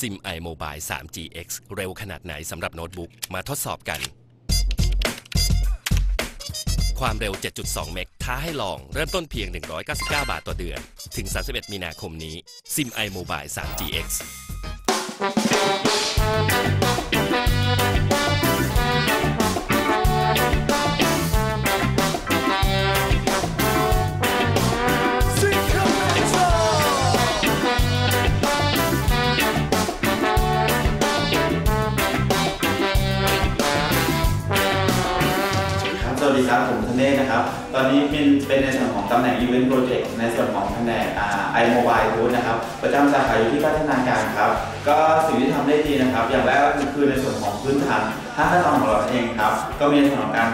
ซิม iMobile 3GX เร็วขนาดไหนสำหรับโน้ตบุ๊ก มาทดสอบกัน ความเร็ว 7.2 เมกท้าให้ลองเริ่มต้นเพียง 199 บาทต่อเดือน ถึง 31 มีนาคมนี้ซิม iMobile 3GX ดีครับผมธเนศนะครับ ตอนนี้เป็นเป็นในส่วนของตำแหน่ง Event Project ในส่วนของแผนกไอโมบายทูนะครับ ประจำสาขาอยู่ที่พัฒนาการครับ ก็สิ่งที่ทำได้ดีนะครับ อย่างแรกก็คือในส่วนของพื้นฐานห้าขั้นตอนของเราเองครับ ก็มีในส่วนของการ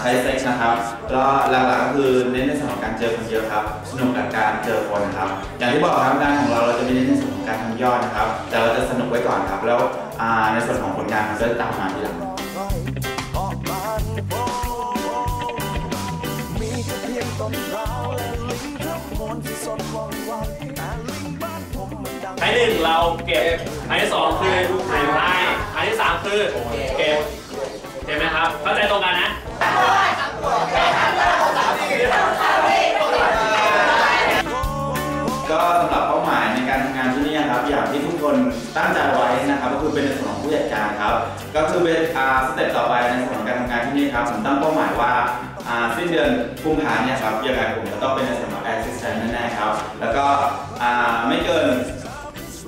ใช้เซ็กนะครับแล้วหลักๆก็คือเน้นในส่วนของการเจอคนเยอะครับ สนุกกับการเจอคนครับ อย่างที่บอกครับงานของเราเราจะไม่เน้นในส่วนของการทำยอดนะครับ แต่เราจะสนุกไว้ก่อนครับ แล้วในส่วนของผลงานมันจะตามมาทีหลังออก งทั้งมวลที่สดว่องไวแต่ลิงบ้านผมมันดังอันที่หนึ่งเราเก็บอันที่สองคือถ่ายไล่อันที่สามคือเก็บเห็นไหมครับเข้าใจตรงกันนะก็สำหรับเป้าหมายในการทำงานที่นี่ครับอย่างที่ทุกคนตั้งใจไว้นะครับ ก็คือเป็นในส่วนของผู้จัดการครับ ก็คือเป็นอ่าสเต็ปต่อไปในส่วนของการทำงานที่นี่ครับผมตั้งเป้าหมายว่าอ่า สิ้นเดือนกุมภาเนี่ยครับยังไงผมจะต้องเป็นในส่วนของ assistant แน่ๆครับ แล้วก็ไม่เกิน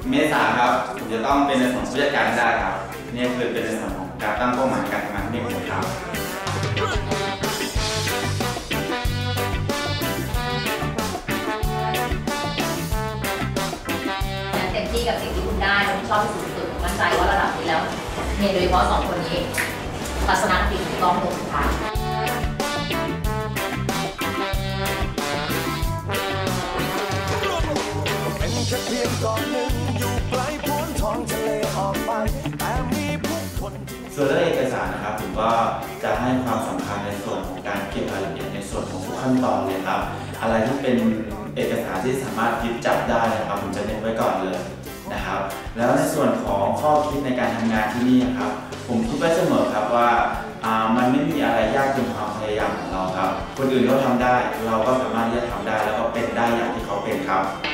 เมษาครับผมจะต้องเป็นในส่วนผู้จัดการได้ครับนี่คือเป็นในส่วนของการตั้งเป้าหมายการทำงานที่นี่ของผมครับเต็มที่กับสิ่งที่คุณได้คุณชอบที่สุดๆมั่นใจว่าระดับนี้แล้วเนี่ยโดยเฉพาะสองคนนี้ทัศนคติถูกต้องตรงทางเป็นค่เพียงก้อนหนึ่งอยู่ไกลพ้นท้องทะเลออกไปแต่มีผู้คน ส่วนเรื่องเอกสารนะครับผมก็จะให้ความสำคัญในส่วนของการเก็บรายละเอียดในส่วนของทุกขั้นตอนเลยครับ อะไรที่เป็นเอกสารที่สามารถยึดจับได้นะครับผมจะเน้นไว้ก่อนเลยนะครับ แล้วในส่วนของข้อคิดในการทำงานที่นี่นะครับ ผมคิดไว้เสมอครับว่าอ่ามันไม่มี คนอื่นเขาทำได้ เราก็สามารถที่จะทำได้แล้วก็เป็นได้อย่างที่เขาเป็นครับ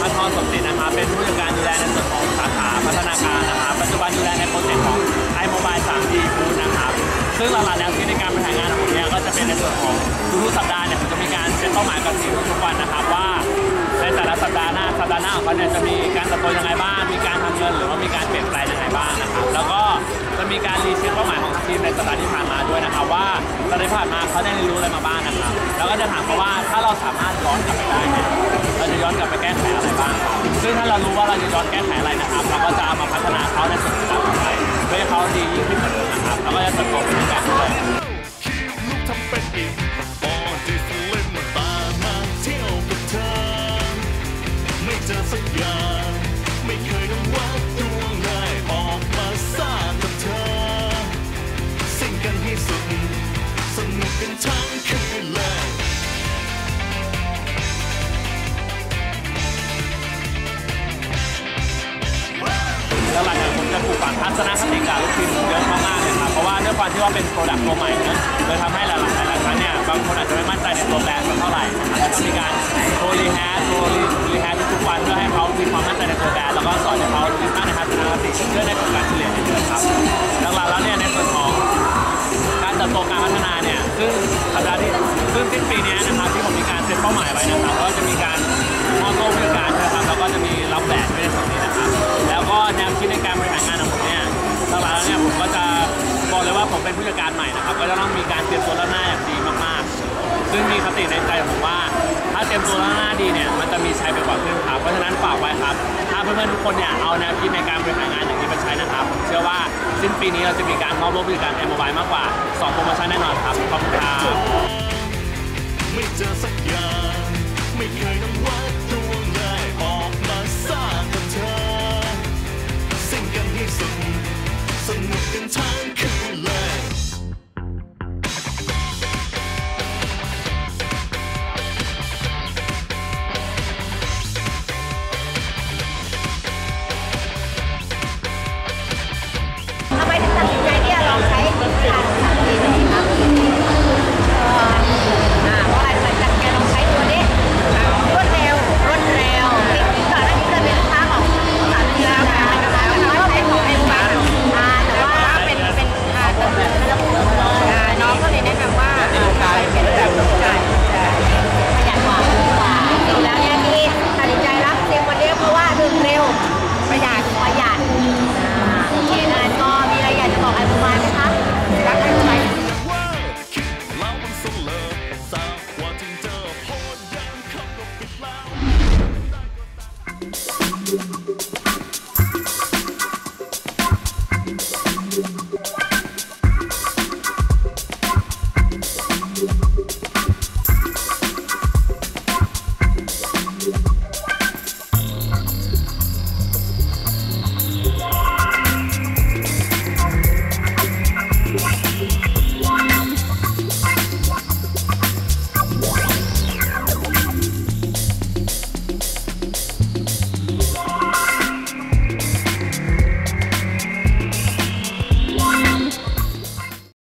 พัทรสมศิษย์นะครับ เป็นผู้จัดการดูแลในส่วนของสาขาพัฒนาการนะครับ ปัจจุบันดูแลในโปรเจกต์ของ iMobile 3G Food นะครับ ซึ่งหลักๆแนวคิดในการบริหารงานของผมเนี่ยก็จะเป็นในส่วนของทุกๆสัปดาห์เนี่ยผมจะมีการเซตเป้าหมายกับทีมทุกวันนะครับว่า ในแต่ละสัปดาห์หน้าสัปดาห์หน้าของเขาเนี่ยจะมีการเติบโตยังไงบ้าง มีการทำเงินหรือว่ามีการเปลี่ยนแปลงยังไงบ้างนะครับ แล้วก็จะมีการรีเช็คเป้าหมายของทีมในสัปดาห์ที่ผ่านมาด้วยนะครับว่าสัปดาห์ที่ผ่านมาเขาได้เรียนรู้อะไรมาบ้างนะครับ แล้วก็จะถามเขาว่าถ้าเราสามารถย้อนกลับไป อนกลับไปแก้ไขอะไรบ้างครับซึ่งถ้าเรารู้ว่าเราจะย้อนแก้ไขอะไรนะครับ เราก็จะเอามาพัฒนาเขาในส่วนของต่อไปเพื่อให้เขาดียิ่งขึ้นกว่าเดิมนะครับแล้วก็จะเติบโตไปด้วยกันด้วยลูกทำเป็นอิ่มออดิสเล่นตามมาเที่ยวกับเธอไม่เจอสักอย่างไม่เคยต้องวัดดวงได้ออกมาสร้างกับเธอ สิ่งกันให้สุดสนุกกันทั้งคืนเลย ปลูกฝังทัศนคติกับลูกทีมเยอะมากๆเลยครับเพราะว่าด้วยความที่ว่าเป็นโปรดักต์ตัวใหม่เนอะเลยทำให้หลายๆหลายๆครั้งเนี่ยบางคนอาจจะไม่มั่นใจในตัวแบรนด์สักเท่าไหร่นะครับก็มีการโทรรีแฮชโทรรีแฮชทุกๆวันเพื่อให้เขามีความมั่นใจในตัวแบรนด์แล้วก็สอนให้เขายึดมั่นในทัศนคติเพื่อได้ผลการเฉลี่ยในเการใหม่นะครับ ก็จะต้องมีการเตรียมตัวล่วงหน้าอย่างดีมากๆ ซึ่งมีคติในใจผมว่า ถ้าเตรียมตัวล่วงหน้าดีเนี่ยมันจะมีชัยไปกว่าครึ่งครับเพราะฉะนั้นฝากไว้ครับ ถ้าเพื่อนๆทุกคนเนี่ยเอาแนวคิดในการบริหารงานอย่างนี้ไปใช้นะครับ เชื่อว่าสิ้นปีนี้เราจะมีการมอบรถบริการไอโมบายมากกว่า2โปรโมชั่นแน่นอนครับขอบคุณครับไม่เจอสักอย่างไม่เคยต้องวัดดวงเลยออกมาสร้างกับเธอสิ่งกันให้สุดสนุกกันทั้งคืนเลย